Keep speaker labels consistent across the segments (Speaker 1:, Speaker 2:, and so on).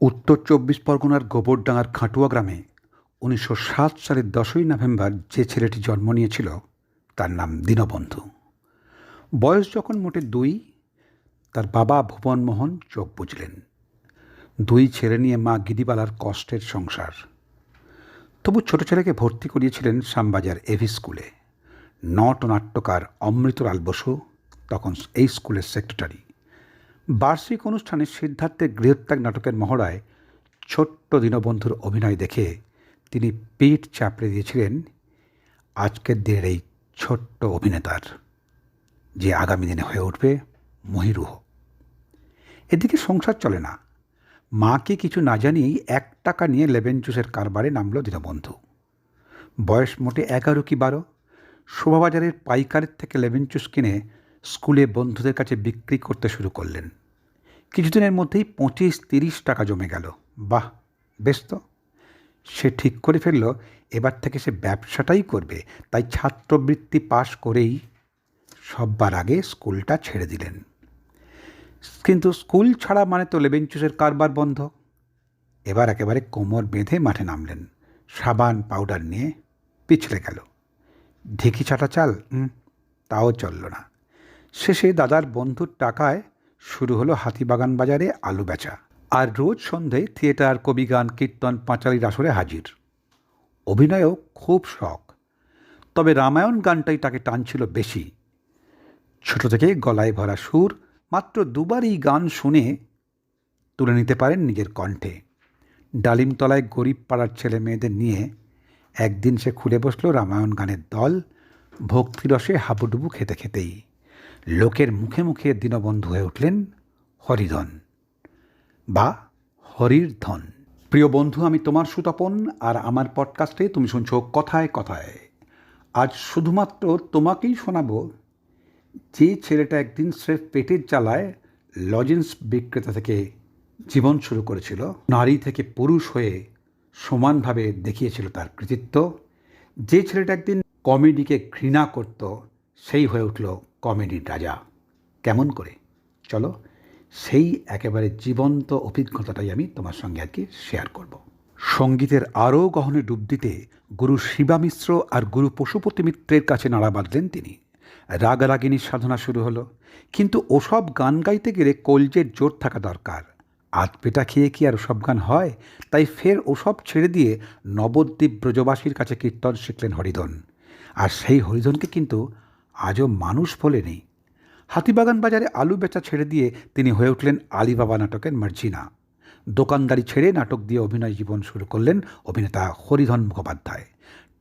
Speaker 1: উত্তর চব্বিশ পরগনার গোবরডাঙ্গার খাটুয়া গ্রামে উনিশশো সাত সালের দশই নভেম্বর যে ছেলেটি জন্ম নিয়েছিল, তার নাম দীনবন্ধু। বয়স যখন মোটে দুই, তার বাবা ভুবনমোহন চোখ বুঝলেন দুই ছেলে নিয়ে মা গিরিবালার কষ্টের সংসার। তবু ছোট ছেলেকে ভর্তি করিয়েছিলেন শ্যামবাজার এভি স্কুলে। নট নাট্যকার অমৃতলাল বসু, তখন এই স্কুলের সেক্রেটারি বার্ষিক অনুষ্ঠানে সিদ্ধার্থের গৃহত্যাগ নাটকের মহড়ায় ছোট্ট দীনবন্ধুর অভিনয় দেখে তিনি পিঠ চাপড়ে দিয়েছিলেন আজকের দিনের এই ছোট্ট অভিনেতার, যে আগামী দিনে হয়ে উঠবে মহিরুহ। এদিকে সংসার চলে না। মাকে কিছু না জানিয়েই এক টাকা নিয়ে লেবেন জুসের কারবারে নামল দীনবন্ধু। বয়স মোটে এগারো কি বারো। শোভাবাজারের পাইকারের থেকে লেবেন জুস কিনে স্কুলে বন্ধুদের কাছে বিক্রি করতে শুরু করলেন। কিছুদিনের মধ্যেই পঁচিশ, তিরিশ টাকা জমে গেল। বাহ, বেশ তো। সে ঠিক করে ফেলল, এবার থেকে সে ব্যবসাটাই করবে। তাই ছাত্রবৃত্তি পাশ করেই সববার আগে স্কুলটা ছেড়ে দিলেন। কিন্তু স্কুল ছাড়া মানে তো লেবেঞ্চুসের কারবার বন্ধ। এবার একেবারে কোমর বেঁধে মাঠে নামলেন। সাবান, পাউডার নিয়ে পিছলে গেল। ঢেকি ছাটা চাল তাও চলল না। শেষে দাদার বন্ধুর টাকায় শুরু হলো হাতিবাগান বাজারে আলু বেচা। আর রোজ সন্ধে থিয়েটার, কবিগান, কীর্তন, পাঁচালির আসরে হাজির। অভিনয়ও খুব শখ। তবে রামায়ণ গানটাই তাকে টানছিল বেশি। ছোট থেকে গলায় ভরা সুর মাত্র দুবারই গান শুনে তুলে নিতে পারেন নিজের কণ্ঠে। ডালিমতলায় গরিব পাড়ার ছেলে মেয়েদের নিয়ে একদিন সে খুলে বসল রামায়ণ গানের দল। ভক্তিরসে হাবুডুবু খেতে খেতেই। লোকের মুখে মুখে দীনবন্ধু হয়ে উঠলেন হরিধন বা হরির ধন প্রিয় বন্ধু, আমি তোমার সুতপন আর আমার পডকাস্টে তুমি শুনছো কথায় কথায়। আজ শুধুমাত্র তোমাকেই শোনাবো যে ছেলেটা একদিন স্রেফ পেটের জ্বালায় লজেন্স বিক্রেতা থেকে জীবন শুরু করেছিল, নারী থেকে পুরুষ হয়ে সমানভাবে দেখিয়েছিল তার কৃতিত্ব। যে ছেলেটা একদিন কমেডিকে ঘৃণা করত, সেই হয়ে উঠল কমেডির রাজা। কেমন করে? চলো, সেই একেবারে জীবন্ত অভিজ্ঞতাটাই আমি তোমার সঙ্গে আর কি শেয়ার করব। সঙ্গীতের আরও গহনে ডুব দিতে গুরু শিবা মিশ্র আর গুরু পশুপতি মিত্রের কাছে নাড়া বাঁধলেন তিনি। রাগারাগিনীর সাধনা শুরু হলো, কিন্তু ওসব গান গাইতে গেলে কলজের জোর থাকা দরকার। আধ পেটা খেয়ে কি আর ওসব গান হয়? তাই ফের ওসব ছেড়ে দিয়ে নবদ্বীপ ব্রজবাসীর কাছে কীর্তন শিখলেন হরিধন আর সেই হরিধনকে কিন্তু আজও মানুষ বলে নেই। হাতিবাগান বাজারে আলু বেচা ছেড়ে দিয়ে তিনি হয়ে উঠলেন আলিবাবা নাটকের মার্জিনা। দোকানদারি ছেড়ে নাটক দিয়ে অভিনয় জীবন শুরু করলেন অভিনেতা হরিধন মুখোপাধ্যায়।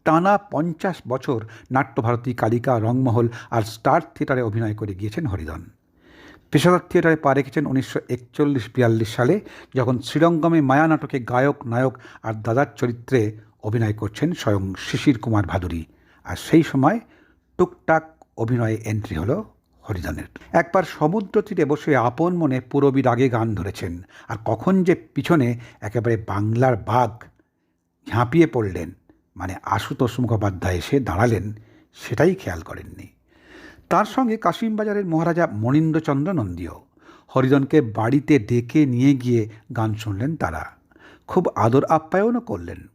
Speaker 1: টানা পঞ্চাশ বছর নাট্যভারতী কালিকা, রংমহল আর স্টার থিয়েটারে অভিনয় করে গিয়েছেন হরিধন। পেশাদার থিয়েটারে পা রেখেছেন উনিশশো একচল্লিশ বিয়াল্লিশ সালে, যখন শ্রীরঙ্গমে মায়া নাটকে গায়ক, নায়ক আর দাদার চরিত্রে অভিনয় করছেন স্বয়ং শিশির কুমার ভাদুরী। আর সেই সময় টুকটাক অভিনয়ে এন্ট্রি হলো হরিধনের একবার সমুদ্র তীরে বসে আপন মনে পুরবীর আগে গান ধরেছেন, আর কখন যে পিছনে একেবারে বাংলার বাঘ ঝাঁপিয়ে পড়লেন মানে আশুতোষ মুখোপাধ্যায় এসে দাঁড়ালেন, সেটাই খেয়াল করেননি। তার সঙ্গে কাশিমবাজারের মহারাজা মনীন্দ্রচন্দ্র নন্দীও হরিজনকে বাড়িতে ডেকে নিয়ে গিয়ে গান শুনলেন তারা। খুব আদর আপ্যায়নও করলেন।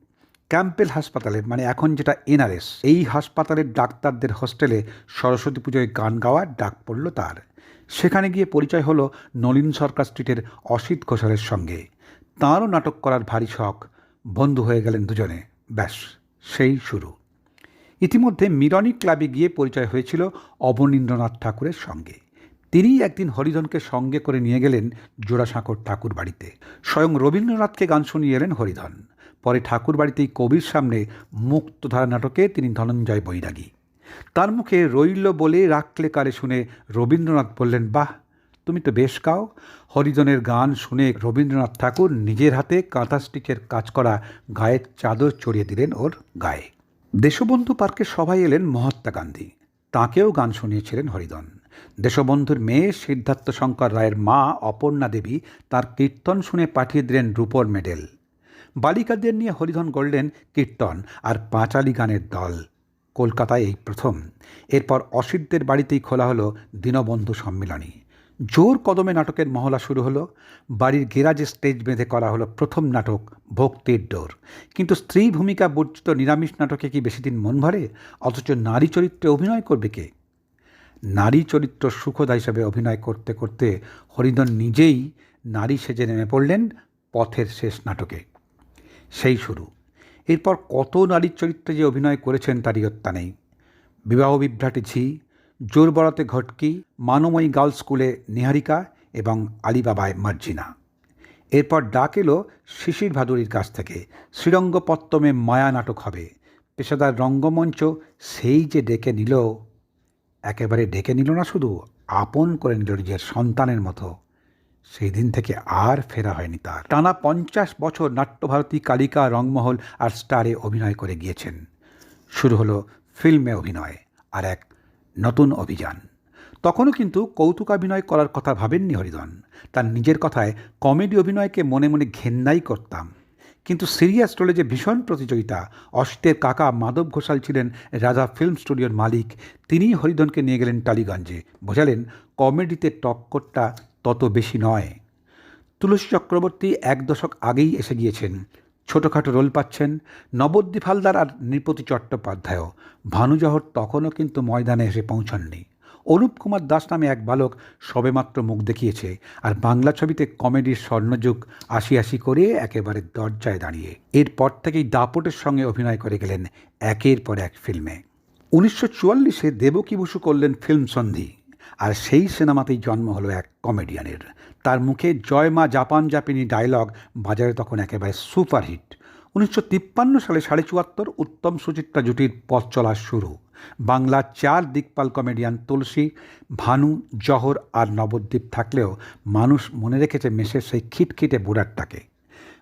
Speaker 1: ক্যাম্পেল হাসপাতালে মানে এখন যেটা এনআরএস, এই হাসপাতালের ডাক্তারদের হোস্টেলে সরস্বতী পুজোয় গান গাওয়ার ডাক পড়ল তার। সেখানে গিয়ে পরিচয় হলো নলিন সরকার স্ট্রিটের অসিত ঘোষালের সঙ্গে। তাঁরও নাটক করার ভারী শখ, বন্ধু হয়ে গেলেন দুজনে। ব্যাস, সেই শুরু। ইতিমধ্যে মিরনিক ক্লাবে গিয়ে পরিচয় হয়েছিল অবনীন্দ্রনাথ ঠাকুরের সঙ্গে। তিনিই একদিন হরিধনকে সঙ্গে করে নিয়ে গেলেন জোড়াসাঁকর ঠাকুর বাড়িতে স্বয়ং রবীন্দ্রনাথকে গান শুনিয়ে এলেন হরিধন। পরে ঠাকুর বাড়িতেই কবির সামনে মুক্তধারা নাটকে তিনি ধনঞ্জয় বৈরাগী। তার মুখে রইল বলে রাখলে কালে শুনে রবীন্দ্রনাথ বললেন, বাহ, তুমি তো বেশ গাও হরিজনের গান শুনে রবীন্দ্রনাথ ঠাকুর নিজের হাতে কাঁথা স্টিচের কাজ করা গায়ের চাদর চড়িয়ে দিলেন ওর গায়ে। দেশবন্ধু পার্কে সবাই এলেন মহাত্মা গান্ধী। তাঁকেও গান শুনিয়েছিলেন হরিধন দেশবন্ধুর মেয়ে সিদ্ধার্থ শঙ্কর রায়ের মা অপর্ণা দেবী তার কীর্তন শুনে পাঠিয়ে দিলেন রূপর মেডেল। বালিকাদের নিয়ে হরিধন গড়লেন কীর্তন আর পাঁচালি গানের দল। কলকাতায় এই প্রথম। এরপর অসিতদের বাড়িতেই খোলা হলো দীনবন্ধু সম্মিলনী। জোর কদমে নাটকের মহলা শুরু হলো। বাড়ির গেরাজে স্টেজ বেঁধে করা হলো প্রথম নাটক, ভক্তির ডোর। কিন্তু স্ত্রী ভূমিকা বর্জিত নিরামিষ নাটকে কি বেশি দিন মন ভরে? অথচ নারী চরিত্রে অভিনয় করবে কে? নারী চরিত্র সুখদা হিসাবে অভিনয় করতে করতে হরিধন নিজেই নারী সেজে নেমে পড়লেন পথের শেষ নাটকে। সেই শুরু। এরপর কত নারীর চরিত্রে যে অভিনয় করেছেন তার ইয়ত্তা নেই। বিবাহ বিভ্রাটে ঝি, জোর বড়াতে ঘটকি, মানময়ী গার্লস স্কুলে নিহারিকা এবং আলিবাবায় মার্জিনা। এরপর ডাক এলো শিশির ভাদুরীর কাছ থেকে, শ্রীরঙ্গপত্তমে মায়া নাটক হবে। পেশাদার রঙ্গমঞ্চ সেই যে ডেকে নিল, একেবারে ডেকে নিল না শুধু, আপন করে নিল নিজের সন্তানের মতো। সেই দিন থেকে আর ফেরা হয়নি তার। টানা পঞ্চাশ বছর নাট্যভারতী কালিকা রংমহল আর স্টারে অভিনয় করে গিয়েছেন। শুরু হলো ফিল্মে অভিনয় আর এক নতুন অভিযান। তখনও কিন্তু কৌতুকাভিনয় করার কথা ভাবেননি হরিধন তার নিজের কথায় কমেডি অভিনয়কে মনে মনে ঘেন্নাই করতাম। কিন্তু সিরিয়াস রোলে যে ভীষণ প্রতিযোগিতা অষ্টের কাকা মাধব ঘোষাল ছিলেন রাজা ফিল্ম স্টুডিওর মালিক। তিনিই হরিধনকে নিয়ে গেলেন টালিগঞ্জে। বোঝালেন কমেডিতে টক্করটা তত বেশি নয়। তুলসী চক্রবর্তী এক দশক আগেই এসে গিয়েছেন। ছোটোখাটো রোল পাচ্ছেন নবদ্বীপ হালদার আর নৃপতি চট্টোপাধ্যায়ও। ভানুজহর তখনও কিন্তু ময়দানে এসে পৌঁছাননি। অরূপ কুমার দাস নামে এক বালক সবেমাত্র মুখ দেখিয়েছে আর বাংলা ছবিতে কমেডির স্বর্ণযুগ আশি আশি করে একেবারে দরজায় দাঁড়িয়ে। এরপর থেকেই দাপটের সঙ্গে অভিনয় করে গেলেন একের পর এক ফিল্মে। উনিশশো চুয়াল্লিশে দেবকী বসু করলেন ফিল্ম সন্ধি। আর সেই সিনেমাতেই জন্ম হলো এক কমেডিয়ানের। তার মুখে জয় মা জাপান জাপিনি ডায়লগ, বাজারে তখন একেবারে সুপারহিট। উনিশশো তিপ্পান্ন সালে সাড়ে চুয়াত্তর উত্তম সুচিত্রা জুটির পথ চলার শুরু। বাংলার চার দিকপাল কমেডিয়ান তুলসী, ভানু, জহর আর নবদ্বীপ থাকলেও মানুষ মনে রেখেছে মেসের সেই খিটখিটে বুড়ারটাকে।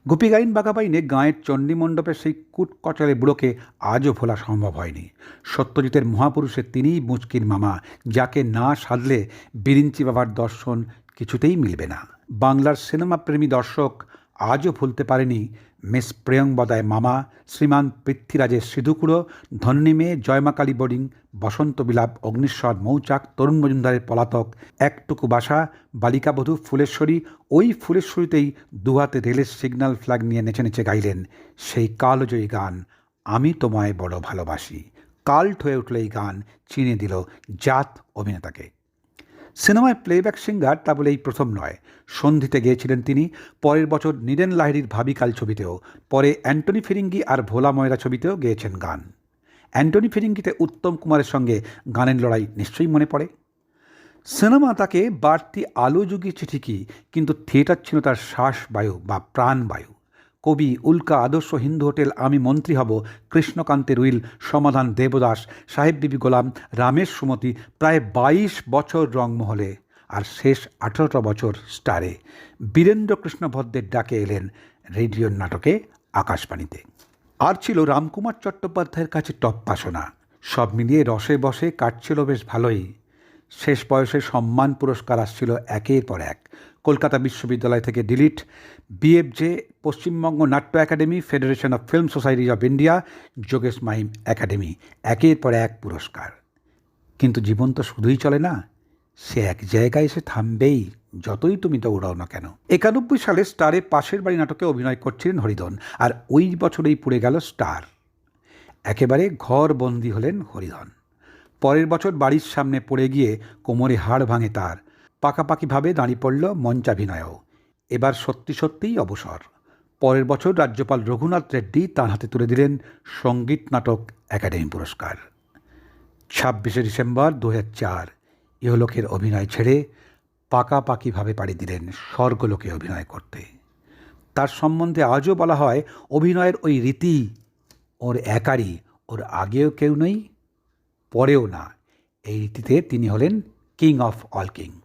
Speaker 1: গোপীগাইন বাঘাবাইনে গাঁয়ের চণ্ডীমণ্ডপের সেই কুটকচলে বুড়োকে আজও ভোলা সম্ভব হয়নি। সত্যজিতের মহাপুরুষের তিনিই মুচকির মামা, যাকে না সাধলে বিরিঞ্চি বাবার দর্শন কিছুতেই মিলবে না। বাংলার সিনেমাপ্রেমী দর্শক আজও ভুলতে পারেনি মিস প্রিয়ংবদায় মামা শ্রীমান পৃথ্বীরাজের সিধুকুড়ো ধন্যী মেয়ে জয়মাকালী বোর্ডিং, বসন্ত বিলাপ অগ্নিশ্বর মৌচাক, তরুণ মজুমদারের পলাতক, একটুকু বাসা, বালিকাবধূ ফুলেশ্বরী, ওই ফুলেশ্বরীতেই দুহাতে রেলের সিগন্যাল ফ্ল্যাগ নিয়ে নেচে নেচে গাইলেন সেই কালজয়ী গান, আমি তোমায় বড় ভালোবাসি। কাল্ট হয়ে উঠল এই গান, চিনে দিল জাত অভিনেতাকে। সিনেমায় প্লেব্যাক সিঙ্গার তা বলে এই প্রথম নয়। সন্ধিতে গিয়েছিলেন তিনি। পরের বছর নীরেন লাহিড়ির ভাবিকাল ছবিতেও। পরে অ্যান্টনি ফিরিঙ্গি আর ভোলা ময়রা ছবিতেও গেয়েছেন গান। অ্যান্টনি ফিরিঙ্গিতে উত্তম কুমারের সঙ্গে গানের লড়াই নিশ্চয়ই মনে পড়ে। সিনেমা তাকে বাড়তি আলো ঠিকই কিন্তু থিয়েটার ছিল তার শ্বাসবায়ু বা প্রাণবায়ু কবি উল্কা আদর্শ হিন্দু হোটেল আমি মন্ত্রী হব, কৃষ্ণকান্তের উইল, সমাধান দেবদাস, সাহেব বিবি গোলাম, রামেশ সুমতি, প্রায় বাইশ বছর রংমহলে। আর শেষ আঠারোটা বছর স্টারে। বীরেন্দ্র কৃষ্ণ ভদ্রের ডাকে এলেন রেডিওর নাটকে আকাশবাণীতে। আর ছিল রামকুমার চট্টোপাধ্যায়ের কাছে টপ টপ্পাসনা সব মিলিয়ে রসে বসে কাটছিল বেশ ভালোই। শেষ বয়সে সম্মান পুরস্কার আসছিল একের পর এক। কলকাতা বিশ্ববিদ্যালয় থেকে D Litt. BFJ, Paschimbanga Natya academy federation of film society of India Jogesh Mahim academy. একের পর এক পুরস্কার। কিন্তু জীবন তো শুধুই চলে না, সে এক জায়গায় এসে থামবেই, যতই তুমি দৌড়াও না কেন। একানব্বই সালে স্টারে পাশের বাড়ি নাটকে অভিনয় করছিলেন হরিধন আর ওই বছরেই পুড়ে গেল স্টার। একেবারে ঘর বন্দি হলেন হরিধন পরের বছর বাড়ির সামনে পড়ে গিয়ে কোমরে হাড় ভাঙে তার পাকাপাকিভাবে দাঁড়িয়ে পড়ল মঞ্চাভিনয়ও। এবার সত্যি সত্যিই অবসর। পরের বছর রাজ্যপাল রঘুনাথ রেড্ডি তার হাতে তুলে দিলেন সংগীত নাটক একাডেমি পুরস্কার। ছাব্বিশে ডিসেম্বর দু হাজার চার, ইহলোকের অভিনয় ছেড়ে পাকাপাকিভাবে পাড়ি দিলেন স্বর্গলোকে অভিনয় করতে। তার সম্বন্ধে আজও বলা হয়, অভিনয়ের ওই রীতি ওর একারই, ওর আগেও কেউ নেই, পরেও না। এই রীতিতে তিনি হলেন কিং অফ অল কিং।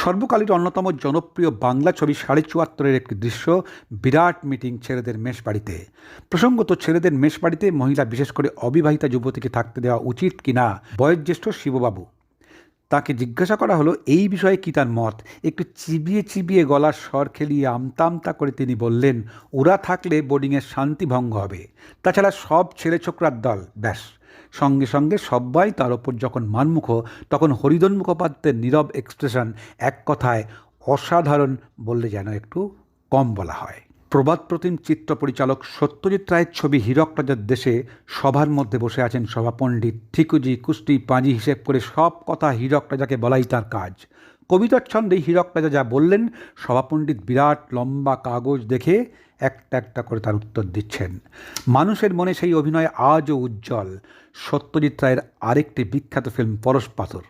Speaker 1: সর্বকালের অন্যতম জনপ্রিয় বাংলা ছবি সাড়ে চুয়াত্তরের একটি দৃশ্য, বিরাট মিটিং ছেলেদের মেষ বাড়িতে প্রসঙ্গত ছেলেদের মেষ বাড়িতে মহিলা বিশেষ করে অবিবাহিতা যুবতীকে থাকতে দেওয়া উচিত কিনা বয়োজ্যেষ্ঠ শিববাবু? তাকে জিজ্ঞাসা করা হলো, এই বিষয়ে কী তার মত? একটু চিবিয়ে চিবিয়ে গলার স্বর খেলিয়ে আমতা আমতা করে তিনি বললেন, ওরা থাকলে বোর্ডিংয়ের শান্তি ভঙ্গ হবে। তাছাড়া সব ছেলে ছোকরার দল, ব্যাস। সঙ্গে সঙ্গে সবাই তার ওপর যখন মানমুখ, তখন হরিদন মুখোপাধ্যায়ের নীরব এক্সপ্রেশন এক কথায় অসাধারণ বললে যেন একটু কম বলা হয়। প্রবাদ প্রতিম চিত্র পরিচালক সত্যজিৎ রায়ের ছবি হীরক রাজার দেশে সভার মধ্যে বসে আছেন সভাপণ্ডিত ঠিকুজি, কুষ্টি, পাঁজি হিসেব করে সব কথা হীরক রাজাকে বলাই তার কাজ। কবিতার ছন্দে হীরক রাজা যা বললেন সভাপণ্ডিত বিরাট লম্বা কাগজ দেখে একটা একটা করে তার উত্তর দিচ্ছেন। মানুষের মনে সেই অভিনয় আজও উজ্জ্বল। সত্যজিৎ রায়ের আরেকটি বিখ্যাত ফিল্ম, পরশ পাথর।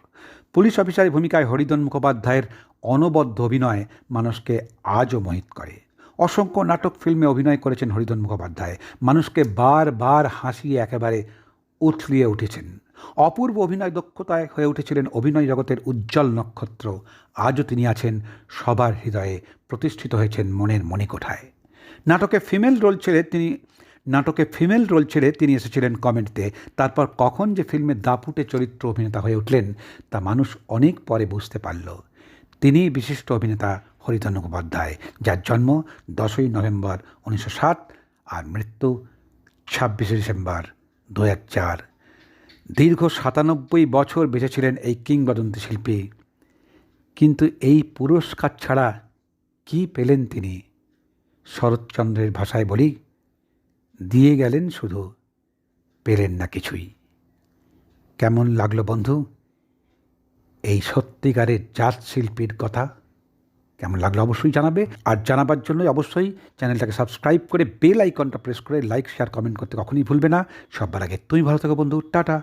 Speaker 1: পুলিশ অফিসারের ভূমিকায় হরিদন মুখোপাধ্যায়ের অনবদ্য অভিনয় মানুষকে আজও মোহিত করে। অসংখ্য নাটক ফিল্মে অভিনয় করেছেন হরিদন মুখোপাধ্যায়। মানুষকে বারবার হাসিয়ে একেবারে উথলিয়ে উঠেছেন। অপূর্ব অভিনয় দক্ষতায় হয়ে উঠেছিলেন অভিনয় জগতের উজ্জ্বল নক্ষত্র। আজও তিনি আছেন সবার হৃদয়ে প্রতিষ্ঠিত হয়েছেন মনের মণিকোঠায়। নাটকে ফিমেল রোল ছেড়ে তিনি, নাটকে ফিমেল রোল ছেড়ে তিনি এসেছিলেন কমেন্টতে তারপর কখন যে ফিল্মে দাপুটে চরিত্র অভিনেতা হয়ে উঠলেন, তা মানুষ অনেক পরে বুঝতে পারল। তিনি বিশিষ্ট অভিনেতা হরিধন মুখোপাধ্যায়, যার জন্ম দশই নভেম্বর উনিশশো সাত আর মৃত্যু ছাব্বিশে ডিসেম্বর দু চার। দীর্ঘ সাতানব্বই বছর বেঁচেছিলেন এই কিংবদন্তি শিল্পী। কিন্তু এই পুরস্কার ছাড়া কি পেলেন তিনি? শরৎচন্দ্রের ভাষায় বলি, দিয়ে গেলেন শুধু, পেলেন না কিছুই। কেমন লাগল বন্ধু? এই সত্যিকারের জাত শিল্পীর কথা কেমন লাগল অবশ্যই জানাবে। আর জানাবার জন্যই অবশ্যই চ্যানেলটাকে সাবস্ক্রাইব করে বেল আইকনটা প্রেস করে লাইক, শেয়ার, কমেন্ট করতে কখনই ভুলবে না। সবার আগে তুমি ভালো থাকো বন্ধু, টাটা।